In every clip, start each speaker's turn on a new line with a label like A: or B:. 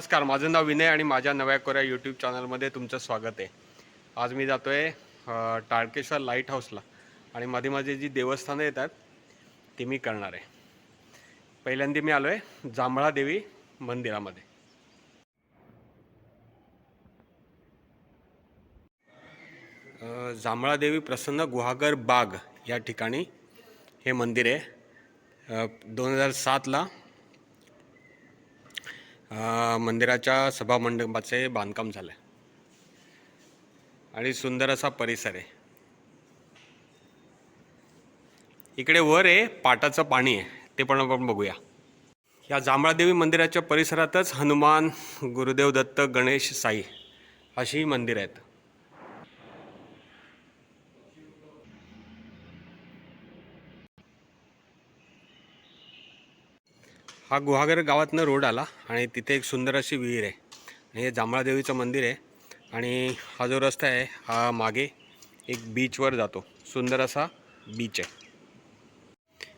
A: नमस्कार माझं नाव विनय आणि माझ्या नव्या कोऱ्या यूट्यूब चॅनलमध्ये तुमचं स्वागत आहे. आज मी जातो आहे टाळकेश्वर लाइट हाऊसला आणि मध्ये माझे जी देवस्थानं येतात ती मी करणार आहे. पहिल्यांदा मी आलो आहे जांभळा देवी मंदिरामध्ये. जांभळा देवी प्रसन्न गुहागर बाग या ठिकाणी हे मंदिर आहे. दोन हजार सातला मंदिराच्या सभामंडपाचे बांधकाम झालं आणि सुंदर असा परिसर आहे. इकडे वर आहे पाटाचं पाणी आहे ते पण आपण बघूया. या जांभळादेवी मंदिराच्या परिसरातच हनुमान गुरुदेव दत्त गणेश साई अशी मंदिरं आहेत. हा गुहागर गावातनं रोड आला आणि तिथे एक सुंदर अशी विहीर आहे. आणि हे जांभळादेवीचं मंदिर आहे. आणि हा जो रस्ता आहे हा मागे एक बीचवर जातो. सुंदर असा बीच आहे.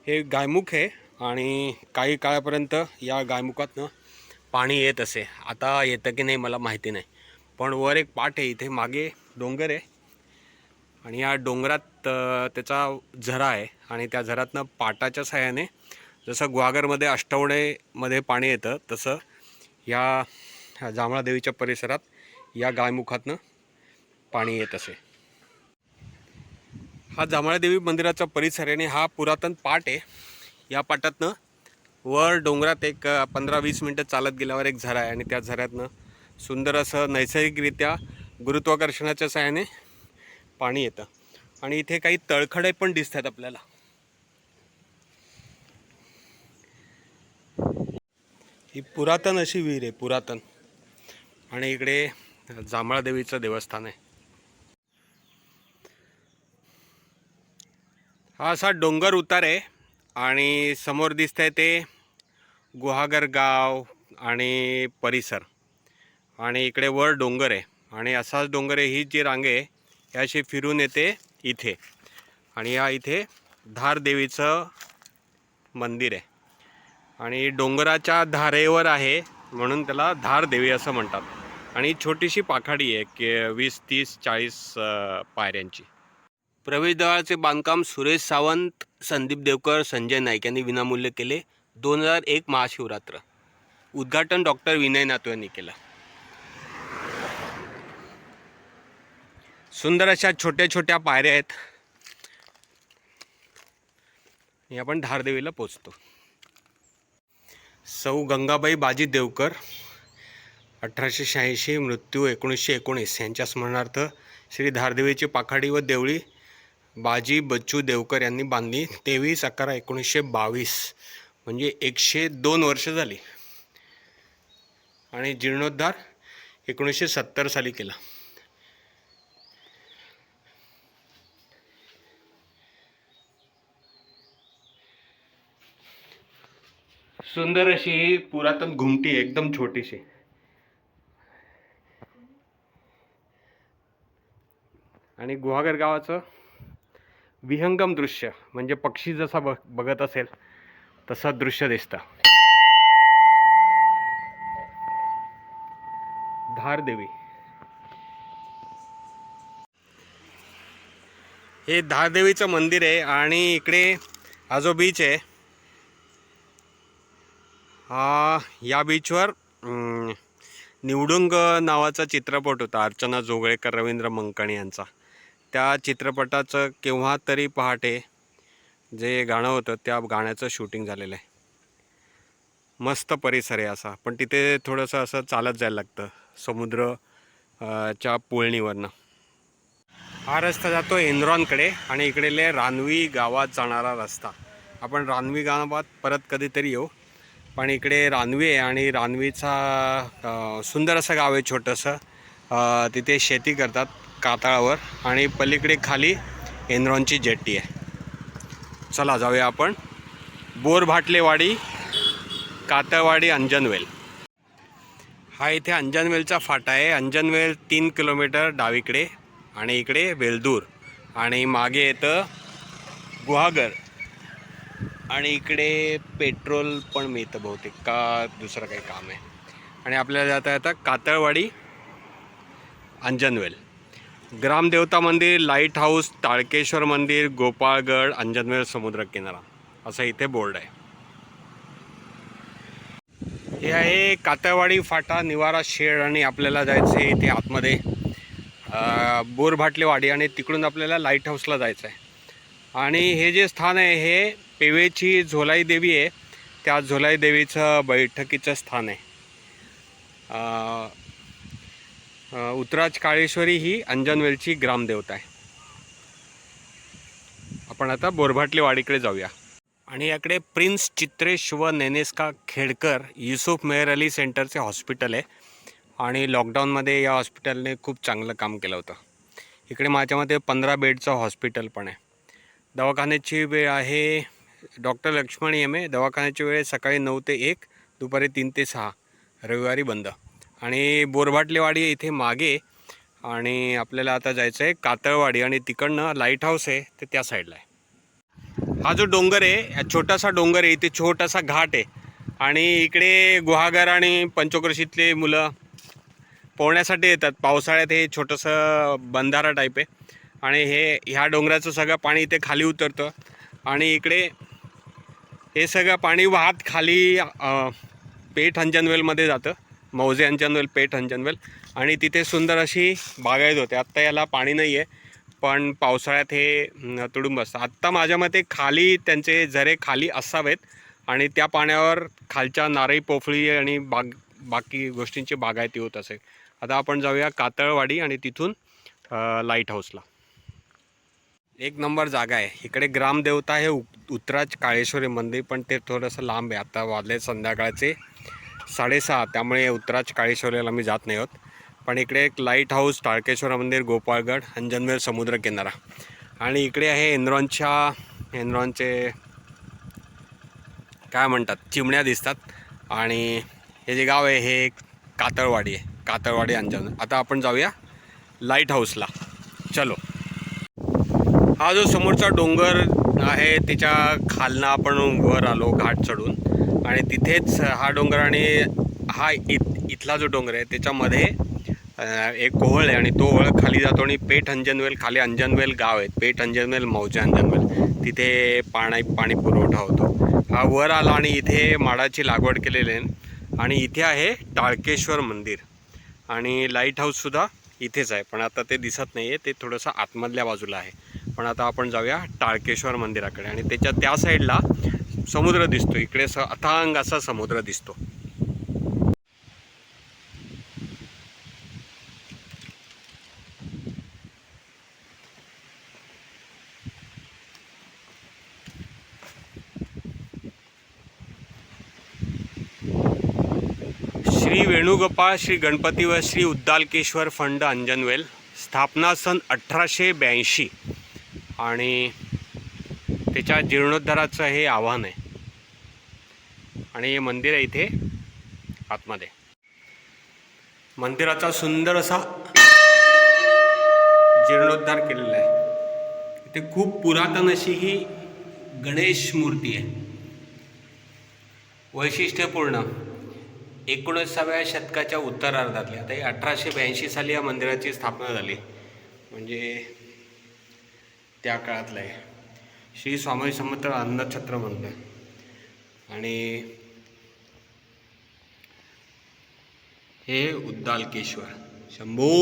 A: हे गायमुख आहे आणि काही काळापर्यंत या गायमुखातनं पाणी येत असे. आता येतं की नाही मला माहिती नाही. पण वर एक पाट आहे इथे मागे डोंगर आहे. आणि या डोंगरात त्याचा झरा आहे. आणि त्या झरातनं पाटाच्या साह्याने जसं गुहागरमध्ये अष्टवडेमध्ये पाणी येतं तसं या ह्या जांभळादेवीच्या परिसरात या गायमुखातनं पाणी येत असे. हा जांभळादेवी मंदिराचा परिसर आहे आणि हा पुरातन पाट आहे. या पाटातनं वर डोंगरात एक पंधरा वीस मिनटं चालत गेल्यावर एक झरा आहे आणि त्या झऱ्यातनं सुंदर असं नैसर्गिकरित्या गुरुत्वाकर्षणाच्या सहाय्याने पाणी येतं. आणि इथे काही तळखडे पण दिसत आहेत आपल्याला. ही पुरातन अशी विहीर आहे पुरातन. आणि इकडे जांभळादेवीचं देवस्थान आहे. हा असा डोंगर उतार आहे आणि समोर दिसतंय ते गुहागर गाव आणि परिसर. आणि इकडे वर डोंगर आहे. आणि असाच डोंगर आहे ही जी रांगे आहे अशी फिरून येते इथे. आणि या इथे धार देवीचं मंदिर आहे. आणि डोंगराच्या धारेवर आहे म्हणून त्याला धार देवी असं म्हणतात. आणि छोटीशी पाखाडी आहे की वीस तीस चाळीस पायऱ्यांची. प्रवेशद्वाराचे बांधकाम सुरेश सावंत संदीप देवकर संजय नाईक यांनी विनामूल्य केले. दोन हजार एक महाशिवरात्र. उद्घाटन डॉक्टर विनय नातू यांनी केलं. सुंदर अशा छोट्या छोट्या पायऱ्या आहेत. आपण धारदेवीला पोचतो. सौ गंगाबाई बाजी देवकर अठराशे शहाऐंशी मृत्यू एकोणीसशे एकोणीस यांच्या स्मरणार्थ श्री धारदेवीची पाखाडी व देवळी बाजी बच्चू देवकर यांनी बांधली. तेवीस अकरा एकोणीसशे बावीस म्हणजे एकशे दोन वर्ष झाली. आणि जीर्णोद्धार एकोणीसशे सत्तर साली केला. सुंदर अशी ही पुरातन घुमटी आहे, एकदम छोटीशी. आणि गुहागर गावाचं विहंगम दृश्य म्हणजे पक्षी जसा बघ बघत असेल तसा दृश्य दिसतं. धारदेवी हे धारदेवीचं मंदिर आहे आणि इकडे हा जो बीच आहे हा या बीचवर निवडुंग नावाचा चित्रपट होता अर्चना जोगळेकर रवींद्र मंकणी यांचा. त्या चित्रपटाचं केव्हा तरी पहाटे जे गाणं होतं त्या गाण्याचं शूटिंग झालेलं आहे. मस्त परिसर आहे असा पण तिथे थोडंसं असं चालत जायला लागतं समुद्र च्या पुळणीवरनं. हा रस्ता जातो एनरॉनकडे आणि इकडेले रानवी गावात जाणारा रस्ता. आपण रानवी गावात परत कधीतरी येऊ. पण इकडे रानवी आहे आणि रानवीचा सुंदर असं गाव आहे छोटंसं. तिथे शेती करतात कातळावर आणि पलीकडे खाली एनरॉनची जेट्टी आहे. चला जाऊया आपण. बोरभाटलेवाडी कातळवाडी अंजनवेल. हा इथे अंजनवेलचा फाटा आहे. अंजनवेल तीन किलोमीटर डावीकडे आणि इकडे वेलदूर. आणि मागे येतं गुहागर. आणि इकडे पेट्रोल पण मिळतं बहुतेक का दुसरं काही काम आहे. आणि आपल्याला जाता येतं कातळवाडी अंजनवेल ग्रामदेवता मंदिर लाइट हाऊस ताळकेश्वर मंदिर गोपाळगड अंजनवेल समुद्र किनारा असं इथे बोर्ड आहे. हे आहे कातळवाडी फाटा निवारा शेड आणि आपल्याला जायचं आहे इथे आतमध्ये. बोरभाटलेवाडी आणि तिकडून आपल्याला लाइट हाऊसला जायचं आहे. आणि हे जे स्थान आहे हे पेवेची झोलाई देवी आहे. त्या झोलाई देवीचं बैठकीचं स्थान आहे. उतराज उत्तराज काळेश्वरी ही अंजनवेलची ग्रामदेवता आहे. आपण आता बोरभाटले वाडीकडे जाऊया. आणि याकडे प्रिन्स चित्रेश व नेनेस्का खेडकर युसुफ मेहर अली सेंटरचे हॉस्पिटल आहे. आणि लॉकडाऊनमध्ये या हॉस्पिटलने खूप चांगलं काम केलं होतं. इकडे माझ्या मते पंधरा बेडचं हॉस्पिटल पण आहे. दवाखान्याची वेळ आहे. डॉक्टर लक्ष्मण येमे दवाखान्याची वेळ सकाळी नऊ ते एक दुपारी तीन ते सहा. रविवारी बंद. आणि बोरभाटलेवाडी इथे मागे आणि आपल्याला आता जायचं आहे कातळवाडी आणि तिकडनं लाइट हाऊस आहे ते त्या साईडला आहे. हा जो डोंगर आहे छोटासा डोंगर आहे इथे छोटासा घाट आहे. आणि इकडे गुहागर आणि पंचक्रोशीतले मुलं पोहण्यासाठी येतात. पावसाळ्यात हे छोटंसं बंधारा टाईप आहे. आणि हे ह्या डोंगराचं सगळं पाणी इथे खाली उतरतं. आणि इकडे हे सगळं पाणी वाहत खाली पेठ अंजनवेलमध्ये जातं. मौजे अंजनवेल पेठ अंजनवेल आणि तिथे सुंदर अशी बागायत होते आत्ता याला पाणी नाही आहे पण पावसाळ्यात हे न, तुडूंब असतं आत्ता माझ्या मते खाली त्यांचे झरे खाली असावेत आणि त्या पाण्यावर खालच्या नारळी पोफळी आणि बाग बाकी गोष्टींची बागायती होत असेल. आता आपण जाऊया कातळवाडी आणि तिथून लाइट हाऊसला एक नंबर जागा आहे. इकडे ग्रामदेवता आहे उ- उत्तराज काळेश्वरी मंदिर पण ते थोडंसं लांब आहे. आता वाजले संध्याकाळचे साडेसहा त्यामुळे उत्तराज काळेश्वरीला मी जात नाही आहोत पण इकडे एक लाइट हाऊस टाळकेश्वर मंदिर गोपाळगड अंजनवेर समुद्र किनारा. आणि इकडे आहे एनरॉनच्या एनरॉनचे काय म्हणतात चिमण्या दिसतात. आणि हे जे गाव आहे हे कातळवाडी आहे. कातळवाडी अंजन. आता आपण जाऊया लाइट हाऊसला चलो. हा जो समोरचा डोंगर आहे त्याच्या खालनं आपण वर आलो घाट चढून. आणि तिथेच हा डोंगर आणि हा इत इथला जो डोंगर आहे त्याच्यामध्ये एक ओहळ आहे आणि तो ओहळ खाली जातो आणि पेठ अंजनवेल खाली अंजनवेल गाव आहे. पेठ अंजनवेल मौजे अंजनवेल. तिथे पाणी पाणी पुरवठा होतो. हा वर आला आणि इथे माडाची लागवड केलेली आहे. आणि इथे आहे टाळकेश्वर मंदिर. आणि लाइट हाऊससुद्धा इथेच आहे. पण आता ते दिसत नाही आहे ते थोडंसं आतमधल्या बाजूला आहे. पण आता आपण जाऊया टाळकेश्वर मंदिराकडे. आणि त्याच्या त्या साईडला समुद्र दिसतो. इकडे स अथांग असा समुद्र दिसतो. श्री वेणुगोपाळ श्री गणपती व श्री उद्दालकेश्वर फंड अंजनवेल स्थापना सन अठराशे ब्याऐंशी. आणि त्याच्या जीर्णोद्धाराचं हे आव्हान आहे. आणि हे मंदिर आहे इथे आतमध्ये. मंदिराचा सुंदर असा जीर्णोद्धार केलेला आहे. इथे खूप पुरातन अशी ही गणेश मूर्ती आहे. वैशिष्ट्यपूर्ण एकोणीसाव्या शतकाच्या उत्तरार्धातली आता ही अठराशे ब्याऐंशी साली या मंदिराची स्थापना झाली. म्हणजे त्या काळातलं आहे. श्री स्वामी समर्थ अन्नछत्र म्हणतं आणि हे उद्दालकेश्वर. शंभो!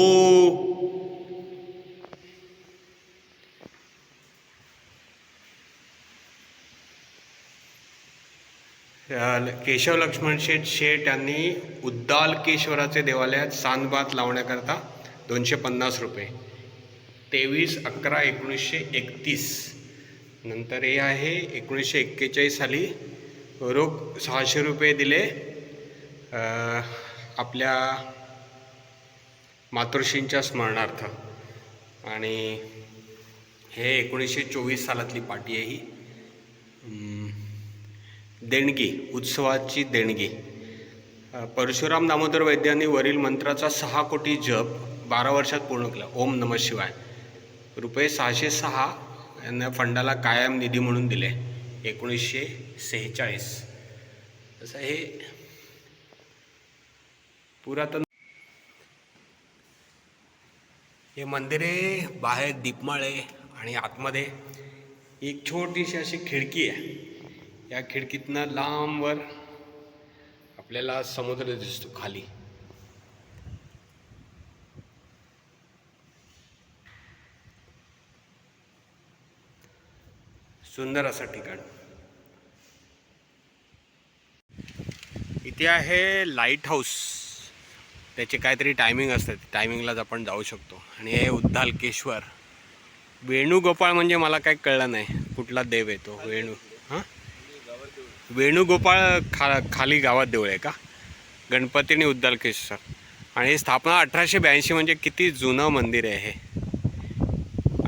A: केशव लक्ष्मण शेठ शेठ यांनी उद्दालकेश्वराचे देवालयात सांदभात लावण्याकरता दोनशे पन्नास रुपये. तेवीस अकरा एकोणीसशे एकतीस. नंतर हे आहे एकोणीसशे एक्केचाळीस साली रोख सहाशे रुपये दिले आपल्या मातृश्रींच्या स्मरणार्थ. आणि हे एकोणीसशे चोवीस सालातली पाटी आहे ही. देणगी उत्सवाची देणगी. परशुराम दामोदर वैद्यांनी वरील मंत्राचा सहा कोटी जप बारा वर्षात पूर्ण केला. ओम नमः शिवाय. रुपये सहाशे सहा यांना फंडाला कायम निधी म्हणून दिले. एकोणीसशे सेहेचाळीस. असं हे पुरातन हे मंदिरे बाहेर दीपमाळे आणि आतमध्ये एक छोटीशी अशी खिडकी आहे. या खिडकीतनं लांबवर आपल्याला समुद्र दिसतो खाली. सुंदर असं ठिकाण. इथे आहे लाइट हाऊस त्याचे काहीतरी टायमिंग असतात टायमिंगलाच आपण जाऊ शकतो. आणि हे उद्दालकेश्वर वेणुगोपाळ म्हणजे मला काही कळलं नाही. कुठला देव आहे तो? वेणू हां? वेणुगोपाळ खा खाली गावात देऊळ आहे का? गणपती आणि उद्दालकेश्वर आणि स्थापना अठराशे ब्याऐंशी म्हणजे किती जुनं मंदिर आहे हे.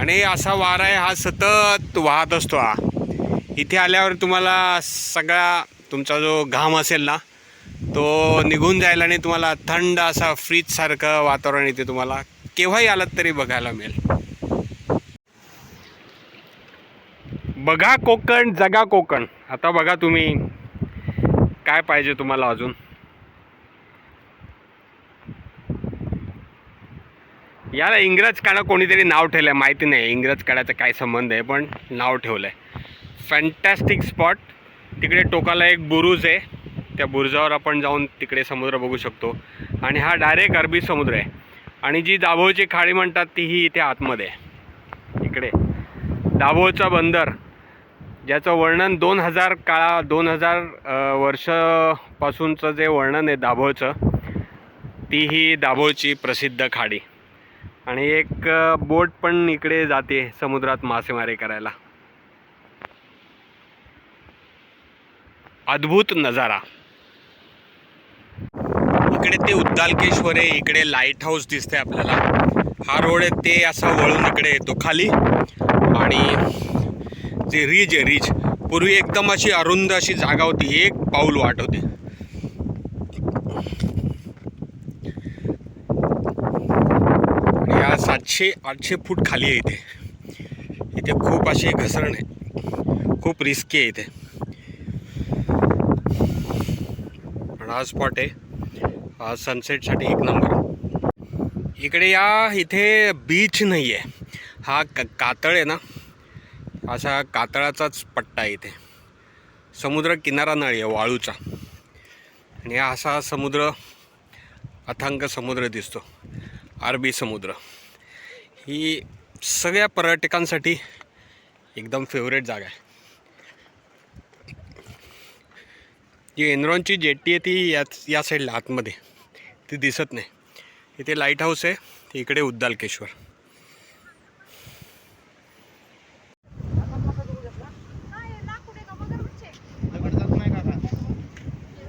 A: आणि असा वारा आहे हा सतत वाहत असतो हा. इथे आल्यावर तुम्हाला सगळा तुमचा जो घाम असेल ना तो निघून जायला आणि तुम्हाला थंड असा फ्रीजसारखं वातावरण इथे तुम्हाला केव्हाही आलात तरी बघायला मिळेल. बघा कोकण जगा कोकण. आता बघा तुम्ही काय पाहिजे तुम्हाला अजून? याला इंग्रज काळा कोणीतरी नाव ठेवलं माहिती नाही. इंग्रज काळाचा काय संबंध आहे पण नाव ठेवलं आहे फॅन्टॅस्टिक स्पॉट तिकडे टोकाला एक बुरुज आहे. त्या बुरुजावर आपण जाऊन तिकडे समुद्र बघू शकतो. आणि हा डायरेक्ट अरबी समुद्र आहे. आणि जी दाभोळची खाडी म्हणतात तीही इथे आतमध्ये आहे. इकडे. दाभोळचा बंदर ज्याचं वर्णन दोन हजार काळा दोन हजार वर्षापासूनचं जे वर्णन आहे दाभोळचं ती ही दाभोळची प्रसिद्ध खाडी. आणि एक बोट पण इकडे जाते समुद्रात मासेमारी करायला. अद्भुत नजारा. इकडे ते उद्दालकेश्वर आहे इकडे लाइट हाऊस दिसते आपल्याला. हा रोड आहे ते असा वळून इकडे येतो खाली. आणि जे रिज आहे रिज. पूर्वी एकदम अशी अरुंद अशी जागा होती एक पाऊल वाट होती आणि या सातशे आठशे फूट खाली आहे इथे. इथे खूप अशी घसरण आहे खूप रिस्की आहे इथे. पण हा स्पॉट आहे. हा सनसेटसाठी एक नंबर इकडे या इथे बीच नाही आहे हा क कातळ आहे ना. असा कातळाचाच पट्टा आहे इथे. समुद्र किनारा नळी आहे वाळूचा. आणि असा समुद्र अथांग समुद्र दिसतो. अरबी समुद्र. ही सगळ्या पर्यटकांसाठी एकदम फेवरेट जागा आहे. जी एनरॉनची जेट्टी आहे ती याच या साईडला आतमध्ये. ती दिसत नाही. इथे लाइट हाऊस आहे. इकडे उद्दालकेश्वर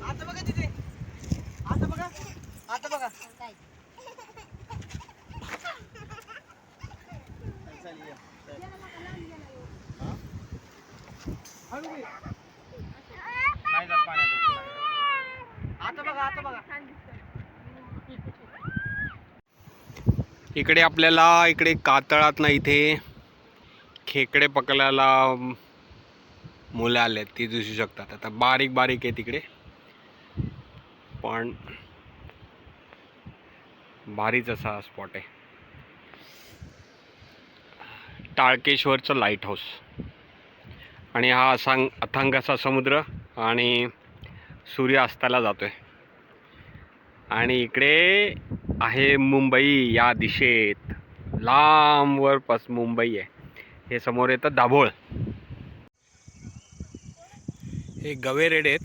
B: आता बघा तिथे आता बघा आता बघा आता बघा आता बघा
A: इकडे आपल्याला इकडे कातळात ना इथे खेकडे पकडायला मुलं आले ती दिसू शकतात. आता बारीक बारीक आहे तिकडे. पण भारीच असा स्पॉट आहे. टाळकेश्वरचं लाइट हाऊस आणि हा असांग अथांग असा समुद्र आणि सूर्य अस्ताला जातोय. आणि इकडे आहे मुंबई या दिशेत. लांबवर पस मुंबई आहे. हे समोर येतं दाभोळ. हे गवे रेड आहेत.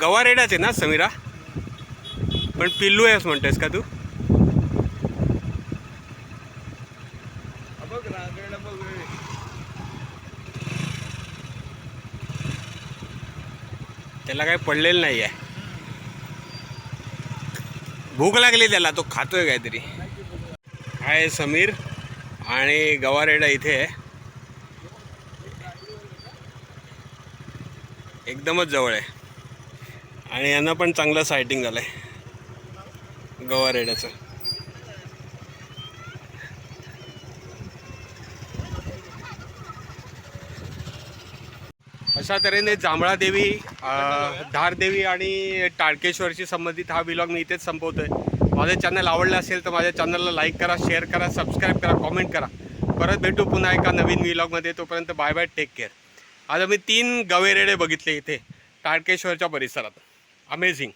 A: गवा रेडाच आहे ना समीरा? पण पिल्लू आहेस म्हणतेस का तू? त्याला काही पडलेलं नाही आहे. भूक लागली त्याला तो खातोय काहीतरी. हाय समीर आणि गवारेडा इथे आहे. एकदमच जवळ आहे. आणि यांना पण चांगलं सायटिंग झालं आहे गवारेड्याचं. अशा तऱ्हेने जांभळादेवी धारदेवी आणि टाळकेश्वरशी संबंधित हा विलॉग मी इथेच संपवतोय. माझं चॅनल आवडलं असेल तर माझ्या चॅनलला लाईक करा शेअर करा सबस्क्राईब करा कॉमेंट करा. परत भेटू पुन्हा एका नवीन व्लॉगमध्ये तोपर्यंत बाय बाय टेक केअर आज आम्ही तीन गवेरेडे बघितले इथे टाळकेश्वरच्या परिसरात. अमेझिंग